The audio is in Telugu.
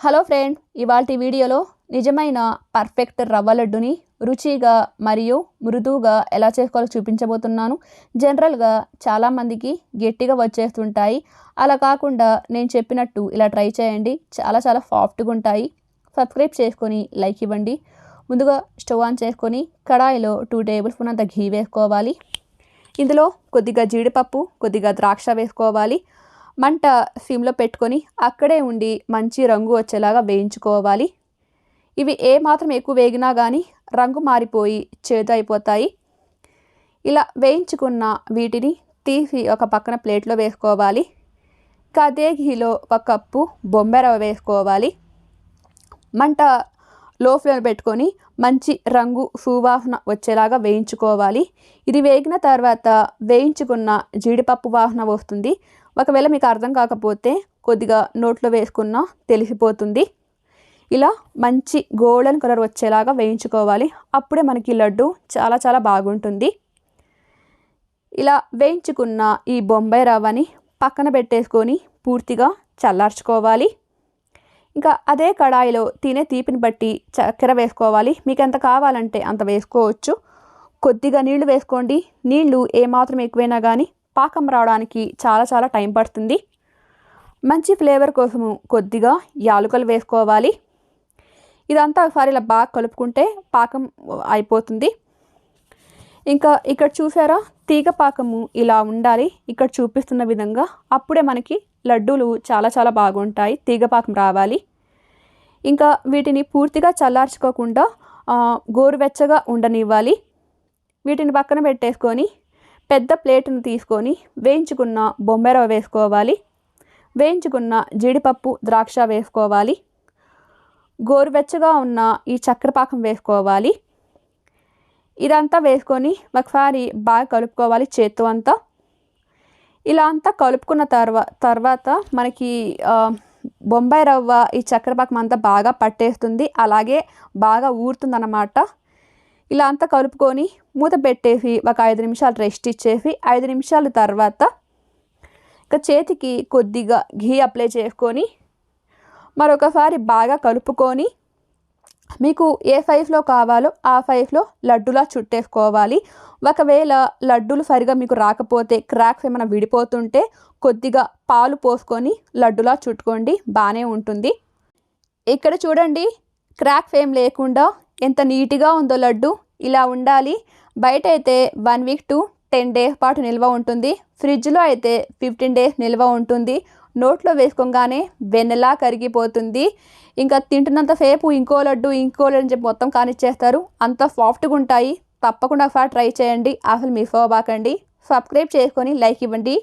హలో ఫ్రెండ్ ఇవాళ వీడియోలో నిజమైన పర్ఫెక్ట్ రవ్వ లడ్డుని రుచిగా మరియు మృదువుగా ఎలా చేసుకోవాలో చూపించబోతున్నాను. జనరల్గా చాలామందికి గట్టిగా వచ్చేస్తుంటాయి. అలా కాకుండా నేను చెప్పినట్టు ఇలా ట్రై చేయండి. చాలా చాలా సాఫ్ట్గా ఉంటాయి. సబ్స్క్రైబ్ చేసుకొని లైక్ ఇవ్వండి. ముందుగా స్టవ్ ఆన్ చేసుకొని కడాయిలో టూ టేబుల్ స్పూన్ అంత ఘీ వేసుకోవాలి. ఇందులో కొద్దిగా జీడిపప్పు కొద్దిగా ద్రాక్ష వేసుకోవాలి. మంట సిమ్లో పెట్టుకొని అక్కడే ఉండి మంచి రంగు వచ్చేలాగా వేయించుకోవాలి. ఇవి ఏ మాత్రం ఎక్కువ వేగినా కానీ రంగు మారిపోయి చేదు అయిపోతాయి. ఇలా వేయించుకున్న వీటిని తీసి ఒక పక్కన ప్లేట్లో వేసుకోవాలి. ఇంకా అదే ఘీలో ఒక కప్పు బొంబాయి వేసుకోవాలి. మంట లో ఫ్లేమ్ పెట్టుకొని మంచి రంగు సువాసన వచ్చేలాగా వేయించుకోవాలి. ఇది వేగిన తర్వాత వేయించుకున్న జీడిపప్పు వాసన వస్తుంది. ఒకవేళ మీకు అర్థం కాకపోతే కొద్దిగా నోట్లో వేసుకున్న తెలిసిపోతుంది. ఇలా మంచి గోల్డెన్ కలర్ వచ్చేలాగా వేయించుకోవాలి. అప్పుడే మనకి లడ్డు చాలా చాలా బాగుంటుంది. ఇలా వేయించుకున్న ఈ బొంబాయి రవ్వని పక్కన పెట్టేసుకొని పూర్తిగా చల్లార్చుకోవాలి. ఇంకా అదే కడాయిలో తినే తీపిని బట్టి చక్కెర వేసుకోవాలి. మీకు ఎంత కావాలంటే అంత వేసుకోవచ్చు. కొద్దిగా నీళ్ళు వేసుకోండి. నీళ్ళు ఏమాత్రం ఎక్కువైనా కానీ పాకం రావడానికి చాలా చాలా టైం పడుతుంది. మంచి ఫ్లేవర్ కోసము కొద్దిగా యాలుకలు వేసుకోవాలి. ఇదంతా ఒకసారి ఇలా బాగా కలుపుకుంటే పాకం అయిపోతుంది. ఇంకా ఇక్కడ చూసారా? తీగ పాకము ఇలా ఉండాలి. ఇక్కడ చూపిస్తున్న విధంగా అప్పుడే మనకి లడ్డూలు చాలా చాలా బాగుంటాయి. తీగ పాకం రావాలి. ఇంకా వీటిని పూర్తిగా చల్లార్చుకోకుండా గోరువెచ్చగా ఉండనివ్వాలి. వీటిని పక్కన పెట్టేసుకొని పెద్ద ప్లేట్ను తీసుకొని వేయించుకున్న బొంబాయి రవ్వ వేసుకోవాలి. వేయించుకున్న జీడిపప్పు ద్రాక్ష వేసుకోవాలి. గోరువెచ్చగా ఉన్న ఈ చక్రపాకం వేసుకోవాలి. ఇదంతా వేసుకొని ఒకసారి బాగా కలుపుకోవాలి చేత్తో అంతా. ఇలా అంతా కలుపుకున్న తర్వా తర్వాత మనకి బొంబాయి రవ్వ ఈ చక్కెర పాకం అంతా బాగా పట్టేస్తుంది. అలాగే బాగా ఊరుతుందన్నమాట. ఇలా అంతా కలుపుకొని మూత పెట్టేసి ఒక ఐదు నిమిషాలు రెస్ట్ ఇచ్చేసి ఐదు నిమిషాల తర్వాత ఇక చేతికి కొద్దిగా ఘీ అప్లై చేసుకొని మరొకసారి బాగా కలుపుకొని మీకు ఏ సైజులో కావాలో ఆ సైజులో లడ్డులా చుట్టేసుకోవాలి. ఒకవేళ లడ్డూలు సరిగా మీకు రాకపోతే క్రాక్స్ ఏమైనా విడిపోతుంటే కొద్దిగా పాలు పోసుకొని లడ్డులా చుట్టుకోండి బాగానే ఉంటుంది. ఇక్కడ చూడండి క్రాక్స్ ఏం లేకుండా ఎంత నీట్గా ఉందో లడ్డు ఇలా ఉండాలి. బయట అయితే one week to ten days పాటు నిల్వ ఉంటుంది. ఫ్రిడ్జ్లో అయితే ఫిఫ్టీన్ డేస్ నిల్వ ఉంటుంది. నోట్లో వేసుకోగానే వెన్నెలా కరిగిపోతుంది. ఇంకా తింటున్నంతసేపు ఇంకో లడ్డు ఇంకో లడ్డు అని చెప్పి మొత్తం కానిచ్చేస్తారు. అంత సాఫ్ట్గా ఉంటాయి. తప్పకుండా ఒకసారి ట్రై చేయండి. అసలు మిస్ అవ్వబాకండి సబ్స్క్రైబ్ చేసుకొని లైక్ ఇవ్వండి.